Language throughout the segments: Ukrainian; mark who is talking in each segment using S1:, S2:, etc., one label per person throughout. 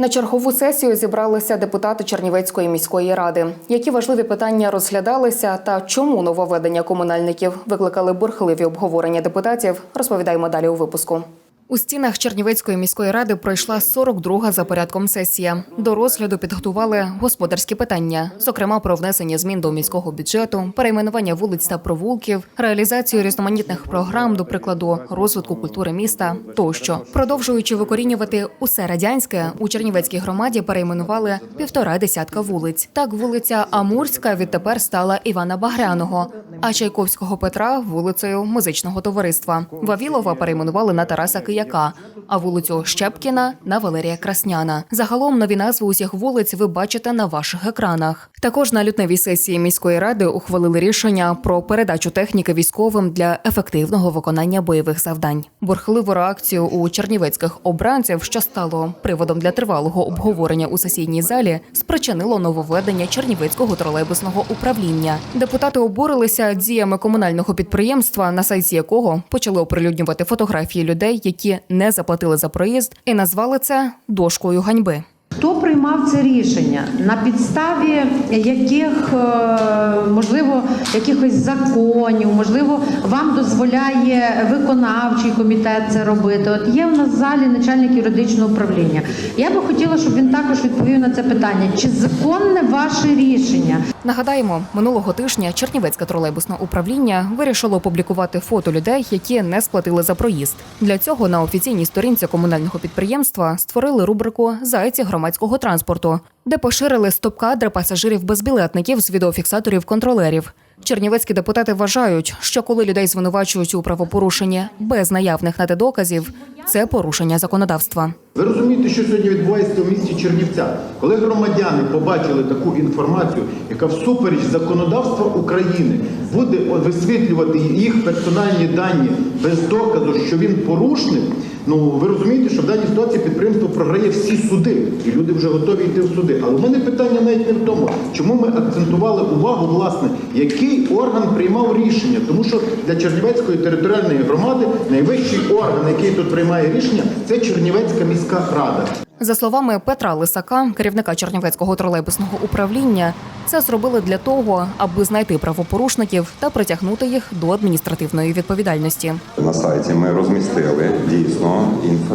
S1: На чергову сесію зібралися депутати Чернівецької міської ради. Які важливі питання розглядалися та чому нововведення комунальників викликали бурхливі обговорення депутатів, розповідаємо далі у випуску. У стінах Чернівецької міської ради пройшла 42-га за порядком сесія. До розгляду підготували господарські питання, зокрема про внесення змін до міського бюджету, перейменування вулиць та провулків, реалізацію різноманітних програм, до прикладу, розвитку культури міста тощо. Продовжуючи викорінювати усе радянське, у Чернівецькій громаді перейменували півтора десятка вулиць. Так, вулиця Амурська відтепер стала Івана Багряного, а Чайковського Петра вулицею музичного товариства. Вавілова перейменували на Тараса Кияка, а вулицю Щепкіна на Валерія Красняна. Загалом нові назви усіх вулиць ви бачите на ваших екранах. Також на лютневій сесії міської ради ухвалили рішення про передачу техніки військовим для ефективного виконання бойових завдань. Бурхливу реакцію у чернівецьких обранців, що стало приводом для тривалого обговорення у сесійній залі, спричинило нововведення Чернівецького тролейбусного управління. Депутати обурилися діями комунального підприємства, на сайті якого почали оприлюднювати фотографії людей, які не заплатили за проїзд, і назвали це дошкою ганьби.
S2: Хто приймав це рішення? На підставі яких, е, можливо, якихось законів, можливо, вам дозволяє виконавчий комітет це робити. От є в нас в залі начальник юридичного управління. Я би хотіла, щоб він також відповів на це питання. Чи законне ваше рішення?
S1: Нагадаємо, минулого тижня Чернівецьке тролейбусне управління вирішило опублікувати фото людей, які не сплатили за проїзд. Для цього на офіційній сторінці комунального підприємства створили рубрику Зайці громадського транспорту, де поширили стоп-кадри пасажирів-безбілетників з відеофіксаторів контролерів. Чернівецькі депутати вважають, що коли людей звинувачують у правопорушенні без наявних на те доказів, це порушення законодавства.
S3: Ви розумієте, що сьогодні відбувається в місті Чернівця? Коли громадяни побачили таку інформацію, яка всупереч законодавства України буде висвітлювати їх персональні дані без доказу, що він порушник. Ну ви розумієте, що в даній ситуації підприємство програє всі суди, і люди вже готові йти в суди. Але в мене питання навіть не в тому, чому ми акцентували увагу, власне, який орган приймав рішення, тому що для Чернівецької територіальної громади найвищий орган, який тут приймає рішення, це Чернівецька міська рада.
S1: За словами Петра Лисака, керівника Чернівецького тролейбусного управління, це зробили для того, аби знайти правопорушників та притягнути їх до адміністративної відповідальності.
S4: На сайті ми розмістили дійсно інф...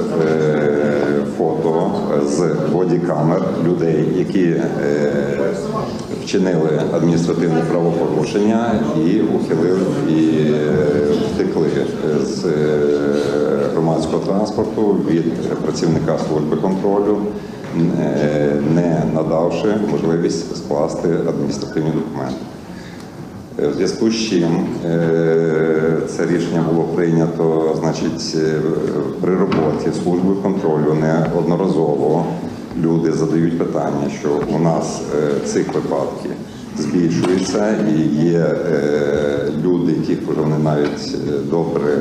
S4: з бодікамер людей, які е, вчинили адміністративне правопорушення і ухилили і е, втекли з е, громадського транспорту від працівника служби контролю, не надавши можливість скласти адміністративні документи. Е, В зв'язку з чим е, це рішення було прийнято, значить, е, при роботі служби контролю неодноразово люди задають питання, що у нас цих випадків збільшується, і є люди, яких вже вони навіть добре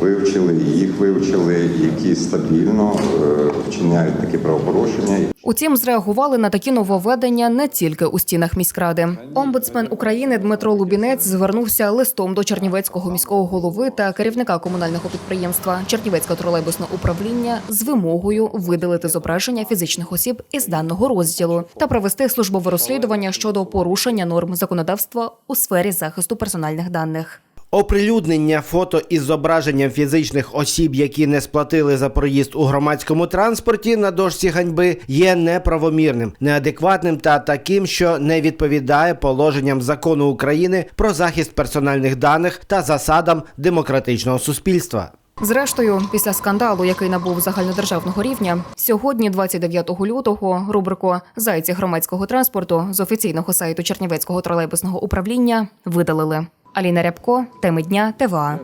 S4: вивчили, їх вивчили, які стабільно е, вчиняють такі правопорушення.
S1: Утім, зреагували на такі нововведення не тільки у стінах міськради. Омбудсмен України Дмитро Лубінець звернувся листом до Чернівецького міського голови та керівника комунального підприємства Чернівецьке тролейбусне управління з вимогою видалити зображення фізичних осіб із даного розділу та провести службове розслідування щодо порушення норм законодавства у сфері захисту персональних даних.
S5: Оприлюднення фото із зображенням фізичних осіб, які не сплатили за проїзд у громадському транспорті на дошці ганьби, є неправомірним, неадекватним та таким, що не відповідає положенням закону України про захист персональних даних та засадам демократичного суспільства.
S1: Зрештою, після скандалу, який набув загальнодержавного рівня, сьогодні, 29 лютого, рубрику Зайці громадського транспорту з офіційного сайту Чернівецького тролейбусного управління видалили. Аліна Рябко, теми дня, ТВА.